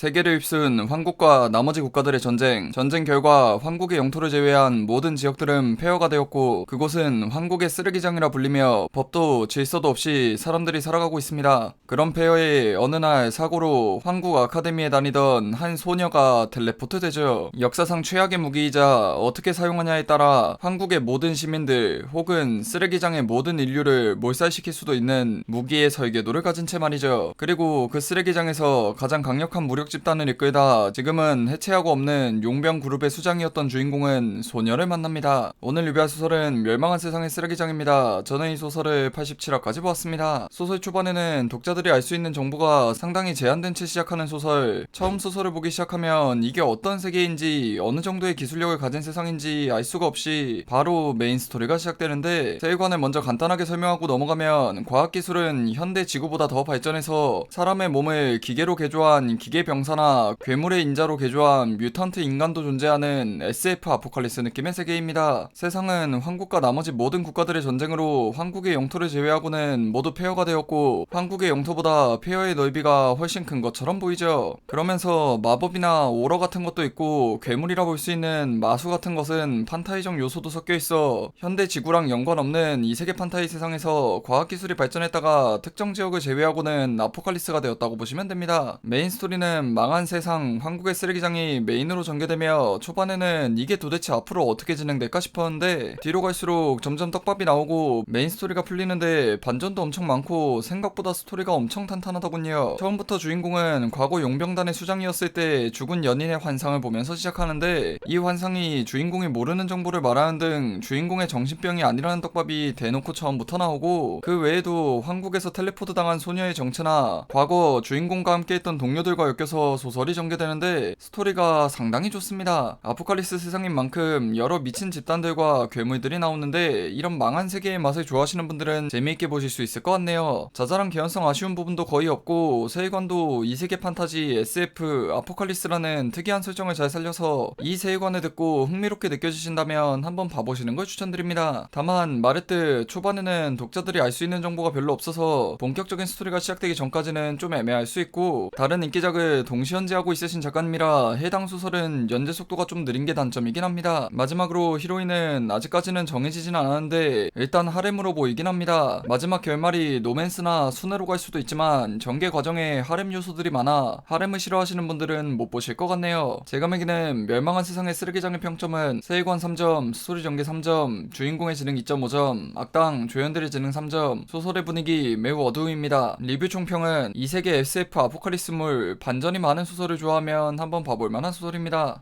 세계를 휩쓴 황국과 나머지 국가들의 전쟁. 전쟁 결과 황국의 영토를 제외한 모든 지역들은 폐허가 되었고 그곳은 황국의 쓰레기장이라 불리며 법도 질서도 없이 사람들이 살아가고 있습니다. 그런 폐허에 어느 날 사고로 황국 아카데미에 다니던 한 소녀가 텔레포트 되죠. 역사상 최악의 무기이자 어떻게 사용하냐에 따라 황국의 모든 시민들 혹은 쓰레기장의 모든 인류를 몰살시킬 수도 있는 무기의 설계도를 가진 채 말이죠. 그리고 그 쓰레기장에서 가장 강력한 무력 집단을 이끌다 지금은 해체하고 없는 용병 그룹의 수장이었던 주인공은 소녀를 만납니다. 오늘 리뷰할 소설은 멸망한 세상의 쓰레기장입니다. 저는 이 소설을 87화까지 보았습니다. 소설 초반에는 독자들이 알 수 있는 정보가 상당히 제한된 채 시작하는 소설. 처음 소설을 보기 시작하면 이게 어떤 세계인지 어느 정도의 기술력을 가진 세상인지 알 수가 없이 바로 메인 스토리가 시작되는데 세계관을 먼저 간단하게 설명하고 넘어가면 과학기술은 현대 지구보다 더 발전해서 사람의 몸을 기계로 개조한 기계병 사나 괴물의 인자로 개조한 뮤턴트 인간도 존재하는 SF 아포칼리스 느낌의 세계입니다. 세상은 황국과 나머지 모든 국가들의 전쟁으로 황국의 영토를 제외하고는 모두 폐허가 되었고 황국의 영토보다 폐허의 넓이가 훨씬 큰 것처럼 보이죠. 그러면서 마법이나 오러 같은 것도 있고 괴물이라 볼 수 있는 마수 같은 것은 판타이적 요소도 섞여 있어 현대 지구랑 연관 없는 이 세계 판타이 세상에서 과학기술이 발전했다가 특정 지역을 제외하고는 아포칼리스가 되었다고 보시면 됩니다. 메인 스토리는 망한 세상 황국의 쓰레기장이 메인으로 전개되며 초반에는 이게 도대체 앞으로 어떻게 진행될까 싶었는데 뒤로 갈수록 점점 떡밥이 나오고 메인 스토리가 풀리는데 반전도 엄청 많고 생각보다 스토리가 엄청 탄탄하더군요. 처음부터 주인공은 과거 용병단의 수장이었을 때 죽은 연인의 환상을 보면서 시작하는데 이 환상이 주인공이 모르는 정보를 말하는 등 주인공의 정신병이 아니라는 떡밥이 대놓고 처음부터 나오고 그 외에도 한국에서 텔레포트 당한 소녀의 정체나 과거 주인공과 함께 했던 동료들과 엮여서 소설이 전개되는데 스토리가 상당히 좋습니다. 아포칼리스 세상인 만큼 여러 미친 집단들과 괴물들이 나오는데 이런 망한 세계의 맛을 좋아하시는 분들은 재미있게 보실 수 있을 것 같네요. 자잘한 개연성 아쉬운 부분도 거의 없고 세계관도 이 세계 판타지 SF 아포칼리스라는 특이한 설정을 잘 살려서 이 세계관을 듣고 흥미롭게 느껴지신다면 한번 봐보시는 걸 추천드립니다. 다만 말했듯 초반에는 독자들이 알 수 있는 정보가 별로 없어서 본격적인 스토리가 시작되기 전까지는 좀 애매할 수 있고 다른 인기작을 동시 연재하고 있으신 작가님이라 해당 소설은 연재 속도가 좀 느린 게 단점이긴 합니다. 마지막으로 히로인은 아직까지는 정해지진 않았는데 일단 하렘으로 보이긴 합니다. 마지막 결말이 노맨스나 순회로 갈 수도 있지만 전개 과정에 하렘 요소들이 많아 하렘을 싫어하시는 분들은 못 보실 것 같네요. 제가 매기는 멸망한 세상의 쓰레기장의 평점은 세계관 3점, 스토리 전개 3점, 주인공의 지능 2.5점, 악당, 조연들의 지능 3점, 소설의 분위기 매우 어두움입니다. 리뷰 총평은 이 세계 SF 아포칼리스물 반전 이 많은 소설을 좋아하면 한번 봐볼 만한 소설입니다.